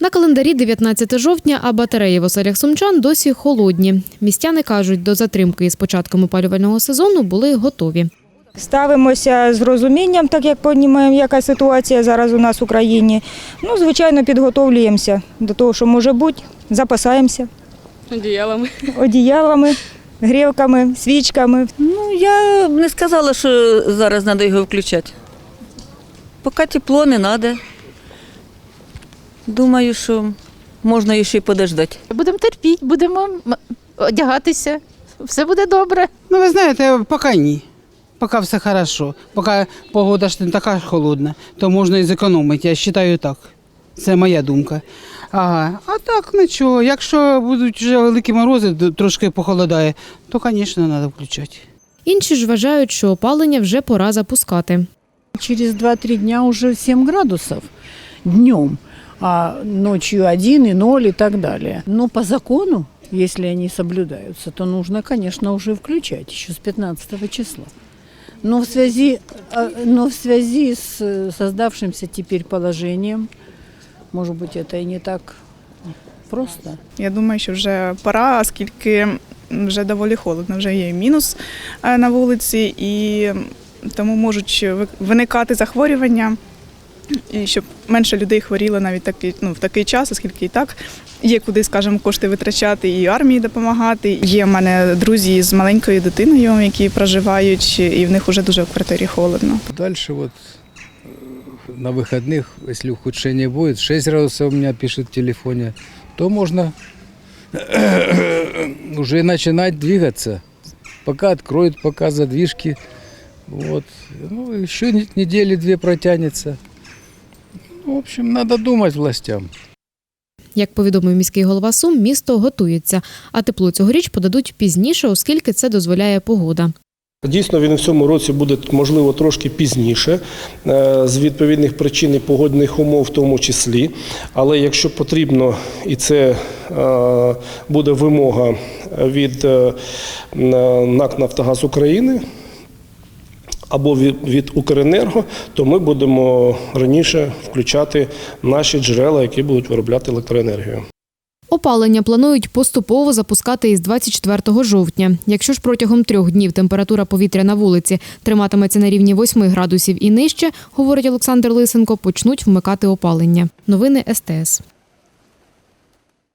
На календарі 19 жовтня, а батареї в оселях сумчан досі холодні. Містяни кажуть, до затримки із початком опалювального сезону були готові. Ставимося з розумінням, так як розуміємо, яка ситуація зараз у нас в Україні. Ну, звичайно, підготовлюємося до того, що може бути, запасаємося Одіялами. одіялами, грілками, свічками. Ну, я б не сказала, що зараз треба його включати. Поки тепло не треба. Думаю, що можна ще й подождати. Будемо терпіти, будемо одягатися. Все буде добре. Ну, ви знаєте, поки ні. Поки все хорошо. Поки погода ж не така холодна, то можна і зекономити. Я вважаю так. Це моя думка. Ага. А так нічого. Якщо будуть вже великі морози, трошки похолодає, то, звісно, треба включати. Інші ж вважають, що опалення вже пора запускати. Через 2-3 дня уже 7 градусов днем, а ночью 1 и 0 и так далее. Но по закону, если они соблюдаются, то нужно, конечно, уже включать еще с 15 числа. Но в связи, а, но в связи с э, создавшимся теперь положением, может быть, это и не так просто. Я думаю, що вже пора, оскільки вже доволі холодно, вже є мінус е, на вулиці, і тому можуть ви- виникати захворювання, і щоб менше людей хворіло навіть такий, ну, в такий час, оскільки і так є куди, скажімо, кошти витрачати і армії допомагати. Є в мене друзі з маленькою дитиною, які проживають, і в них вже дуже в квартирі холодно. Дальше вот э, на выходных, если ухудшение будет, 6 градусов у меня пишет в телефоне, то можно уже начинать двигаться. Пока откроют, пока задвижки. Вот. Ну, еще не- недели две протянется. Ну, В общем, надо думать властям. Як повідомив міський голова Сум, місто готується, а тепло цьогоріч подадуть пізніше, оскільки це дозволяє погода. Дійсно, він в цьому році буде можливо трошки пізніше, е, з відповідних причин і погодних умов, в тому числі. Але якщо потрібно, і це е, буде вимога від е, НАК Нафтогаз України або від, Укренерго, то ми будемо раніше включати наші джерела, які будуть виробляти електроенергію. Опалення планують поступово запускати із 24 жовтня. Якщо ж протягом трьох днів температура повітря на вулиці триматиметься на рівні 8 градусів і нижче, говорить Олександр Лисенко, почнуть вмикати опалення. Новини СТС.